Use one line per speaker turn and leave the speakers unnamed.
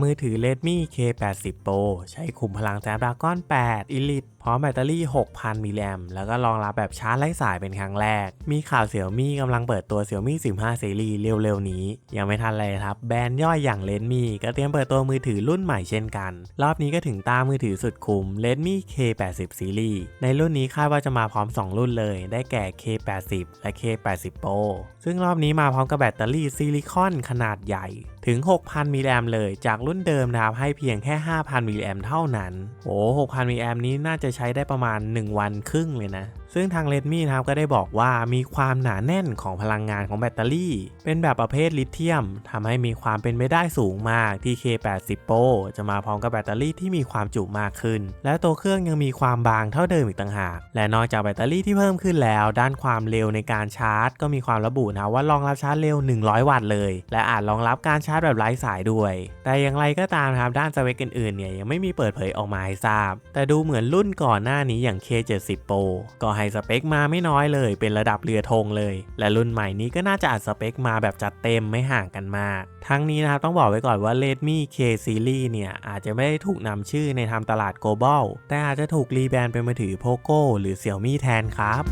มือถือ Redmi K80 Pro ใช้ขุมพลัง Snapdragon 8 Elite พร้อมแบตเตอรี่ 6,000 มิลลิแอมแล้วก็รองรับแบบชาร์จไร้สายเป็นครั้งแรก มีข่าวเสี่ยวมี่กำลังเปิดตัวเสี่ยวมี่15 ซีรีส์เร็วๆ นี้ ยังไม่ทันเลยครับ แบรนด์ย่อยอย่าง Redmi ก็เตรียมเปิดตัวมือถือรุ่นใหม่เช่นกัน รอบนี้ก็ถึงตามือถือสุดคุ้ม Redmi K80 ซีรีส์ในรุ่นนี้คาดว่าจะมาพร้อม 2 รุ่นเลย ได้แก่ K80 และ K80 Pro ซึ่งรอบนี้มาพร้อมกับแบตเตอรี่ซิลิคอนขนาดใหญ่ถึง 6,000 มิลลิแอมเลยจากรุ่นเดิมนะครับให้เพียงแค่ 5,000มิลลิแอมเท่านั้น โอ้6,000มิลลิแอมนี้น่าจะใช้ได้ประมาณ 1 วันครึ่งเลยนะ ซึ่งทาง Redmi นะครับก็ได้บอกว่ามีความหนาแน่นของพลังงานของแบตเตอรี่ เป็นแบบประเภทลิเธียมทำให้มีความเป็นไปได้สูงมากที่ K80 Pro จะมาพร้อมกับแบตเตอรี่ที่มีความจุมากขึ้น และตัวเครื่องยังมีความบางเท่าเดิมอีกต่างหาก และนอกจากแบตเตอรี่ที่เพิ่มขึ้นแล้ว ด้านความเร็วในการชาร์จ ก็มีความระบุนะว่ารองรับชาร์จเร็ว 100 วัตต์เลย และอาจรองรับการชาร์จแบบไร้สายด้วย แต่อย่างไรก็ตามครับด้านสเปคอื่นๆเนี่ยยังไม่มีเปิดเผยออกมาให้ทราบ แต่ดูเหมือนรุ่นก่อนหน้านี้อย่าง K70 Pro ก็ให้สเปคมาไม่น้อยเลย เป็นระดับเรือธงเลย และรุ่นใหม่นี้ก็น่าจะอัดสเปคมาแบบจัดเต็มไม่ห่างกันมาก ทั้งนี้นะครับต้องบอกไว้ก่อนว่า Redmi K Series เนี่ยอาจจะไม่ได้ถูกนำชื่อในทำตลาด global แต่อาจจะถูกรีแบรนด์เป็นมือถือ Poco หรือ Xiaomi แทนครับ